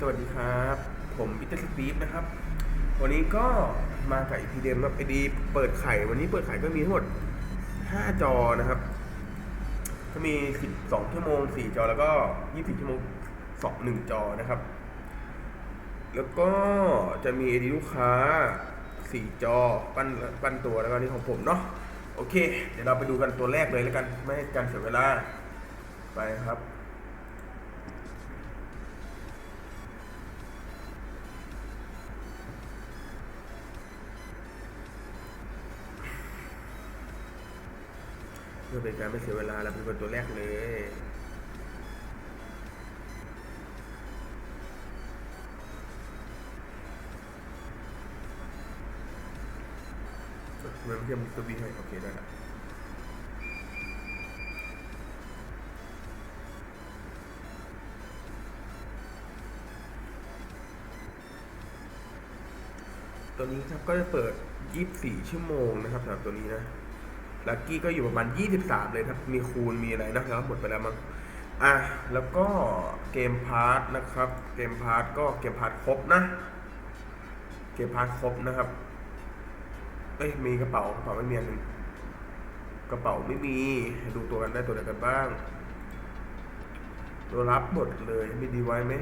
สวัสดีครับ ผมพิเตอร์สตีฟนะครับ วันนี้ก็มากับอีพีเดมครับไอดีเปิดไข่ วันนี้เปิดไข่ก็มีทั้งหมด 5 จอนะครับ ก็มี 12 ชั่วโมง 4 จอแล้วก็24ชั่วโมง2 1จอนะครับ แล้วก็จะมีไอดีลูกค้า 4 จอปั้นปั้นตัวแล้วก็นี่ของผมเนาะโอเค เดี๋ยวเราไปดูกันตัวแรกเลยแล้วกัน ไม่ให้การเสียเวลาไปครับ เพื่อเป็นการไม่เสียเวลาเราเป็นคนตัวแรกเลยมันไม่ใช่มุกตัวบีให้โอเคได้ละตัวนี้ครับก็จะเปิด 24 ชั่วโมงนะครับสำหรับตัวนี้นะ ลักกี้ก็อยู่ประมาณ 23 เลยครับมีคูณมีอะไรนะครับหมดไปแล้วมั้งอะแล้วก็เกมพาร์ทนะครับ เกมพาร์ทก็เกมพาร์ทครบนะ เกมพาร์ทครบนะครับเอ้ยมีกระเป๋ากระเป๋าไม่มีอันหนึ่งกระเป๋าไม่มีดูตัวกันได้ตัวไหนกันบ้างตัวรับหมดเลยมีดีไว้ไหม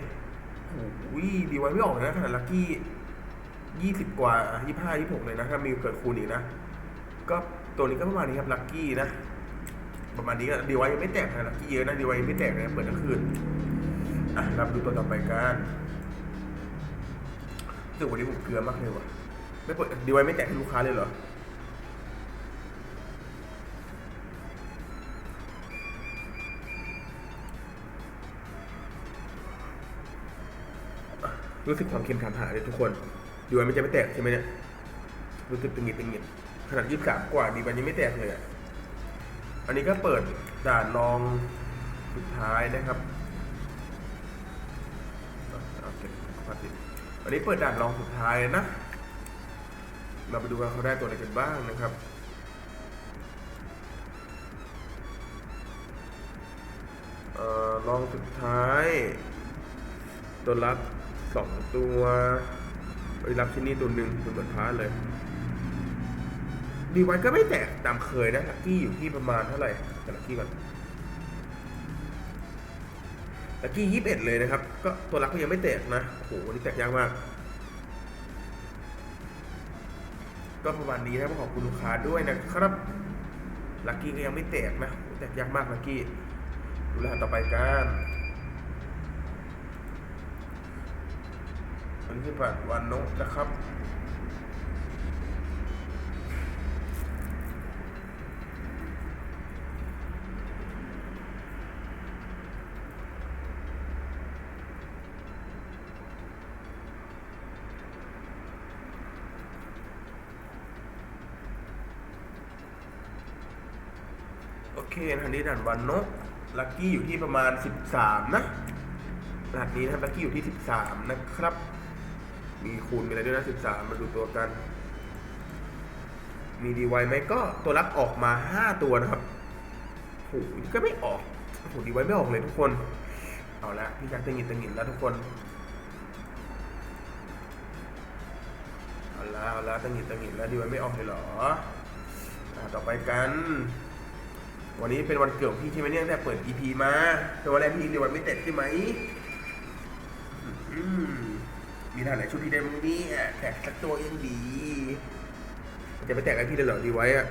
โอ้ยดีไว้ไม่ออกนะขนาดลักกี้ยี่สิบกว่ายี่ห้ายี่หกเลยนะถ้ามีเกิดคูณอีกนะ ก็ ตัวนี้ก็ประมาณนี้ครับลักกี้นะ ประมาณนี้ก็ดีไว้ยังไม่แตกนะลักกี้เยอะนะดีไว้ยังไม่แตกนะเปิดทั้งคืนอะราไปดูตัวต่อไปกันรู้สึกวันนี้ผมเกลือมากเลยว่ะไม่เปิดดีไว้ไม่แตกให้ลูกค้าเลยเหรอรู้สึกความเค็มถามหาเลยทุกคนดีไว้ไม่จะไม่แตกใช่ไหมเนี่ย รู้สึกตึงหงิดตึงหงิด ขนาดยี่สิบสามกว่าดีมันยังไม่แตกเลยอะอันนี้ก็เปิดด่านรองสุดท้ายนะครับเอาเก็บภาพติดอันนี้เปิดด่านรองสุดท้ายนะ เราไปดูกันเขาได้ตัวอะไรกันบ้างนะครับเอ่อรองสุดท้าย ตัวรับสองตัวไปรับที่นี่ตัวหนึ่งตัวเหมือนพาร์ทเลย ดีไว้ก็ไม่แตกตามเคยนะลักกี้อยู่ที่ประมาณเท่าไหร่แต่ลักกี้ก่อนลักกี้ยี่สิบเอ็ดเลยนะครับ ก็ตัวรักก็ยังไม่แตกนะโอ้โหวันนี่แตกยากมาก ก็ประมาณนี้นะขอบคุณลูกค้าด้วยนะครับลักกี้ก็ยังไม่แตกนะโอ้แตกยากมากลักกี้ดูรหัสต่อไปกันอันนี้คือปัดวันนกนะครับ โอเคทันนี้ด่านวันนกลักกี้อยู่ที่ประมาณ 13 นะรหัสนี้นะครับลักกี้อยู่ที่ 13 นะครับ มีคูณมีอะไรด้วยนะ 13 มาดูตัวกัน มีดีไวไหมก็ตัวรับออกมา 5 ตัวนะครับโหนี่ก็ไม่ออกโหดีไวไม่ออกเลยทุกคน เอาละพี่จักรตึงหงิดตึงหงิดแล้วทุกคนเอาละเอาละตึงหงิดตึงหงิดแล้วดีไวไม่ออกเลยเหรอต่อไปกัน วันนี้เป็นวันเกิดพี่ใช่ไหมเนี่ยแต่เปิด EP มาแต่วันแรกพี่ในวันไม่เต็ดใช่ไหมอืมมีทางไหนชุดพี่ได้บ้างเนี่ยแตกสักตัวยังดี จะไปแตกไอพี่เลยเหรอดีไว้อะ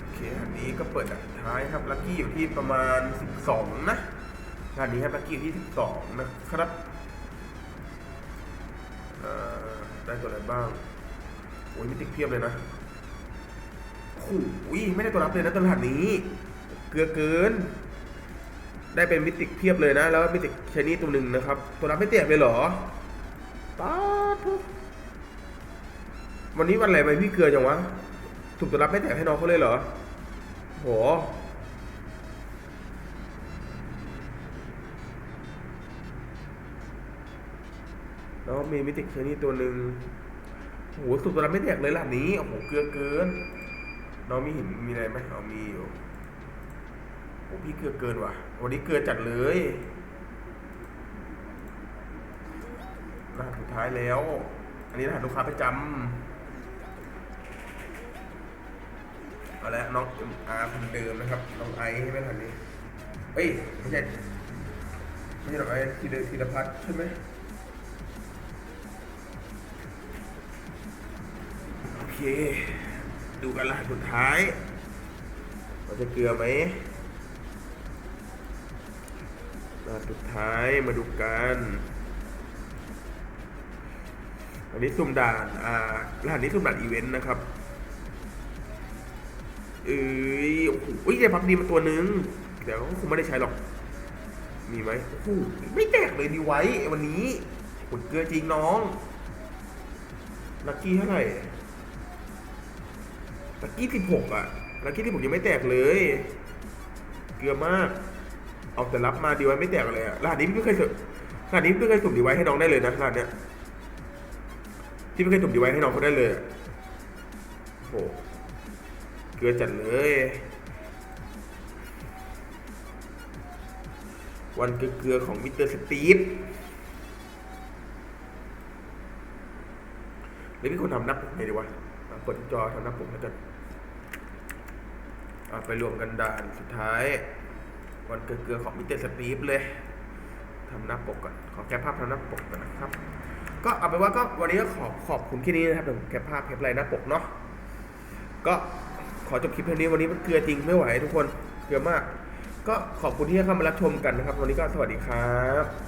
โอเคอันนี้ก็เปิดอันท้ายครับลักกี้อยู่ที่ประมาณ 12 นะอันนี้ครับลักกี้อยู่ที่ 12 นะครับ ได้ตัวอะไรบ้าง โอ้ยมิติเพียบเลยนะโอ้ยไม่ได้ตัวรับเลยนะตัวรหัสนี้ เกลือเกิน ได้เป็นมิติเพียบเลยนะ แล้วมิติกชนี่ตัวหนึ่งนะครับ ตัวรับไม่แตกเลยเหรอป๊าดทุกวันนี้วันอะไรไปพี่เกลือจังวะ ถูกตัวรับไม่แตกให้น้องเขาเลยเหรอ โห แล้วมีมิติเชนี่ตัวหนึ่งโหสุดตัวนั้นไม่แตกเลยล่ะนี้โอ้โหเกลือเกิน น้องมีหินมีอะไรไหมเอามีอยู่โอ้พี่เกลือเกินว่ะ วันนี้เกลือจัดเลยรหัสสุดท้ายแล้ว อันนี้รหัสลูกค้าประจำเอาละน้องอาร์คนเดิมนะครับ น้องไอซ์ใช่ไหมรหัสนี้ เอ้ยไม่ใช่ไม่ใช่หรอไอ้ธีรธีรพัฒน์ใช่ไหม เค ดูกันรหัสสุดท้ายว่าจะเกลือไหมรหัสสุดท้ายมาดูกัน อันนี้สุ่มด่าน อ่ารหัสนี้สุ่มด่านอีเวนต์นะครับเอ้ยโอ้โหเอ้ยได้พับดีมาตัวนึง เดี๋ยวคงไม่ได้ใช้หรอก มีไหมโอ้โหไม่แตกเลยดีไว้ วันนี้ผลเกลือจริงน้อง ลักกี้เท่าไหร่ ลักกี้สิบหกอะลักกี้ที่ผมยังไม่แตกเลย เกลือมาก เอาแต่รับมาดีไว้ไม่แตกเลยอะรหัสนี้พี่ไม่เคยสุ่มรหัสนี้พี่ไม่เคยสุ่มดีไว้ให้น้องได้เลยนะรหัสเนี้ยที่ไม่เคยสุ่มดีไว้ให้น้องเขาได้เลยโอ้โหเกลือจัดเลย วันเกลือของมิสเตอร์สตีฟเดี๋ยวพี่คนทำน้าปกไงดีวะอะเปิดจอทำน้าปกแล้วกัน เอะไปรวมกันด่านสุดท้าย วันเกลือของมิเตอร์สตีฟเลยทำหน้าปกก่อน ขอแคปภาพทำหน้าปกก่อนนะครับ ก็เอาไปว่าก็วันนี้ก็ขอบขอบคุณแค่นี้นะครับเดี๋ยวผมแคปภาพแคปอะไรหน้าปกเนาะก็ขอจบคลิปเท่านี้วันนี้มันเกลือจริงไม่ไหวทุกคนเกลือมาก ก็ขอบคุณที่เข้ามารับชมกันนะครับ วันนี้ก็สวัสดีครับ